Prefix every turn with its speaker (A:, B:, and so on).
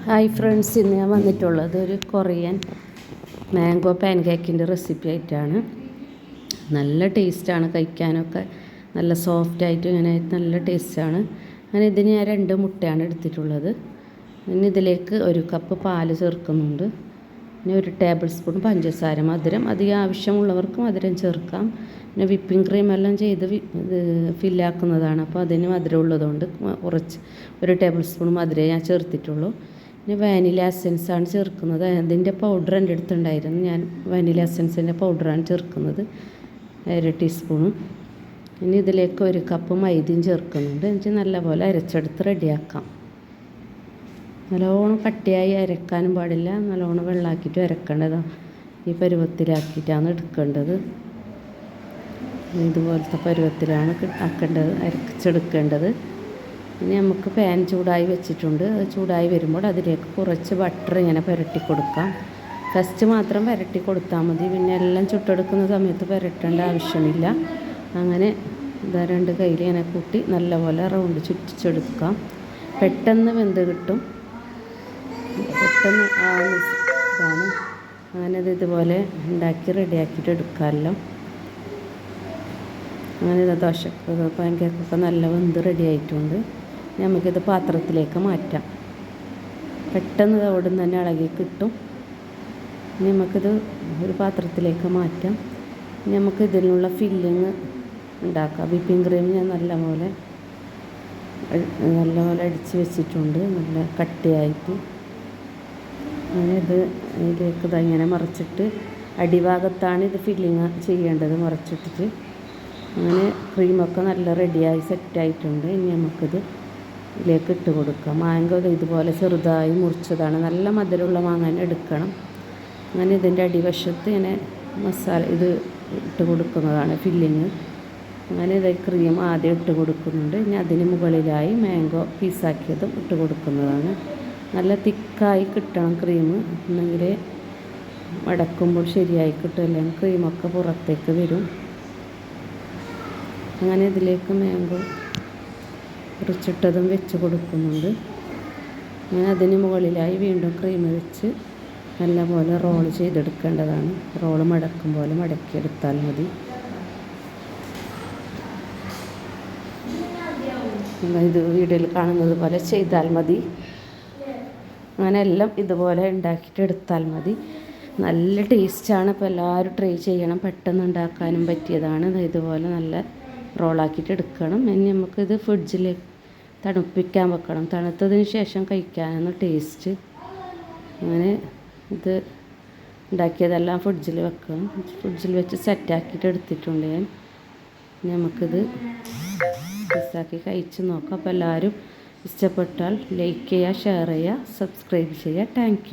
A: Hi friends ഇന്ന് ഞാൻ വന്നിട്ടുള്ളത് ഒരു കൊറിയൻ മാംഗോ പാൻ കേക്കിന്റെ റെസിപ്പി ആയിട്ടാണ്. നല്ല ടേസ്റ്റാണ് കഴിക്കാനൊക്കെ. നല്ല സോഫ്റ്റ് ആയിട്ട് ഇങ്ങനെ നല്ല ടേസ്റ്റാണ് അങ്ങനെ ഇതിന് ഞാൻ രണ്ട് മുട്ടയാണ് എടുത്തിട്ടുള്ളത്. പിന്നെ ഇതിലേക്ക് ഒരു കപ്പ് പാൽ ചേർക്കുന്നുണ്ട്. പിന്നെ ഒരു ടേബിൾ സ്പൂൺ പഞ്ചസാര മധുരം. അധികം ആവശ്യമുള്ളവർക്ക് മധുരം ചേർക്കാം. പിന്നെ വിപ്പിംഗ് ക്രീം എല്ലാം ചെയ്ത് ഫില്ലാക്കുന്നതാണ് അപ്പോൾ അതിന് മധുരം ഉള്ളതുകൊണ്ട് കുറച്ച് ഒരു ടേബിൾ സ്പൂൺ മധുരമേ ഞാൻ ചേർത്തിട്ടുള്ളൂ. പിന്നെ വാനില എസൻസ് ആണ് ചേർക്കുന്നത്. അതിന്റെ പൗഡർ എന്റെ അടുത്തുണ്ടായിരുന്നു. ഞാൻ വാനില അസെൻസിന്റെ പൗഡറാണ് ചേർക്കുന്നത്. അര ടീസ്പൂണും ഇനി ഇതിലേക്ക് ഒരു കപ്പ് മൈദയും ചേർക്കുന്നുണ്ട്. എന്നിട്ട് നല്ലപോലെ അരച്ചെടുത്ത് റെഡിയാക്കാം. നല്ലോണം കട്ടിയായി അരക്കാനും പാടില്ല. നല്ലോണം വെള്ളമാക്കിയിട്ട് അരക്കേണ്ടതാണ് ഈ പരുവത്തിലാക്കിയിട്ടാണ് എടുക്കേണ്ടത്. ഇതുപോലത്തെ പരുവത്തിലാണ് ആക്കേണ്ടത് അരച്ചെടുക്കേണ്ടത്. ഇനി നമുക്ക് പാൻ ചൂടായി വെച്ചിട്ടുണ്ട്. അത് ചൂടായി വരുമ്പോൾ അതിലേക്ക് കുറച്ച് ബട്ടർ ഇങ്ങനെ പുരട്ടി കൊടുക്കാം. ഫസ്റ്റ് മാത്രം പുരട്ടി കൊടുത്താൽ മതി. പിന്നെ എല്ലാം ചുട്ടെടുക്കുന്ന സമയത്ത് പുരട്ടേണ്ട ആവശ്യമില്ല. അങ്ങനെ ഇതാ രണ്ട് കയ്യിൽ ഇങ്ങനെ കൂട്ടി നല്ലപോലെ റൗണ്ട് ചുറ്റിച്ചെടുക്കാം. പെട്ടെന്ന് വെന്ത് കിട്ടും. പെട്ടെന്ന് ഇതാണ്. അങ്ങനെ ഇത് ഇതുപോലെ ഉണ്ടാക്കി റെഡിയാക്കിയിട്ട് എടുക്കാമല്ലോ. അങ്ങനെ ദോശ പാൻ കേക്കൊക്കെ നല്ല വെന്ത് റെഡി ആയിട്ടുണ്ട്. നമുക്കിത് പാത്രത്തിലേക്ക് മാറ്റാം. പെട്ടെന്ന് ഓടും തന്നെ ഇളകി കിട്ടും. നമുക്കിത് ഒരു പാത്രത്തിലേക്ക് മാറ്റാം. നമുക്ക് ഇതിനുള്ള ഫില്ലിങ് ഉണ്ടാക്കാം. വിപ്പിംഗ് ക്രീം ഞാൻ നല്ലപോലെ നല്ലപോലെ അടിച്ച് വെച്ചിട്ടുണ്ട്. നല്ല കട്ടിയായിട്ട്. അങ്ങനെ ഇത് ഇതിലേക്ക് ഇത് ഇങ്ങനെ മറിച്ചിട്ട് അടിഭാഗത്താണ് ഇത് ഫില്ലിങ് ചെയ്യേണ്ടത് മറിച്ചിട്ടിട്ട്. അങ്ങനെ ക്രീമൊക്കെ നല്ല റെഡിയായി സെറ്റായിട്ടുണ്ട് ഇനി നമുക്കിത് ഇതിലേക്ക് ഇട്ട് കൊടുക്കുക. മാങ്ങ ഇതുപോലെ ചെറുതായി മുറിച്ചതാണ്. നല്ല മധുരമുള്ള മാങ്ങ തന്നെ എടുക്കണം. അങ്ങനെ ഇതിന്റെ അടിവശത്ത് ഇങ്ങനെ മസാല ഇത് ഇട്ട് കൊടുക്കുന്നതാണ് ഫില്ലിങ് അങ്ങനെ ഇത് ക്രീം ആദ്യം ഇട്ട് കൊടുക്കുന്നുണ്ട്. ഇനി അതിന് മുകളിലായി മാംഗോ പീസാക്കിയതും ഇട്ട് കൊടുക്കുന്നതാണ്. നല്ല തിക്കായി കിട്ടണം ക്രീം എന്നെങ്കിൽ മടക്കുമ്പോൾ ശരിയായി കിട്ടും. അല്ലെങ്കിൽ ക്രീമൊക്കെ പുറത്തേക്ക് വരും. അങ്ങനെ ഇതിലേക്ക് മാംഗോ മുറിച്ചിട്ടതും വെച്ച് കൊടുക്കുന്നുണ്ട് ഞാൻ അതിന് മുകളിലായി വീണ്ടും ക്രീം വെച്ച് നല്ലപോലെ റോൾ ചെയ്തെടുക്കേണ്ടതാണ് റോൾ മടക്കും പോലെ മടക്കിയെടുത്താൽ മതി ഇത് വീഡിയോയിൽ കാണുന്നത് പോലെ ചെയ്താൽ മതി അങ്ങനെ എല്ലാം ഇതുപോലെ ഉണ്ടാക്കിയിട്ട് എടുത്താൽ മതി നല്ല ടേസ്റ്റാണ് ഇപ്പോൾ എല്ലാവരും ട്രൈ ചെയ്യണം പെട്ടെന്ന് ഉണ്ടാക്കാനും പറ്റിയതാണ് ഇതുപോലെ നല്ല റോളാക്കിയിട്ട് എടുക്കണം ഇനി നമുക്കിത് ഫ്രിഡ്ജിൽ തണുപ്പിക്കാൻ വെക്കണം. തണുത്തതിന് ശേഷം കഴിക്കാനാണ് ടേസ്റ്റ് അങ്ങനെ ഇത് ഉണ്ടാക്കിയതെല്ലാം ഫ്രിഡ്ജിൽ വെക്കണം ഫ്രിഡ്ജിൽ വെച്ച് സെറ്റാക്കിയിട്ട് എടുത്തിട്ടുണ്ട് ഞാൻ. നമുക്കിത് മിസ്സാക്കി കഴിച്ച് നോക്കാം. അപ്പോൾ എല്ലാവരും ഇഷ്ടപ്പെട്ടാൽ ലൈക്ക് ചെയ്യുക ഷെയർ ചെയ്യുക സബ്സ്ക്രൈബ് ചെയ്യുക. താങ്ക്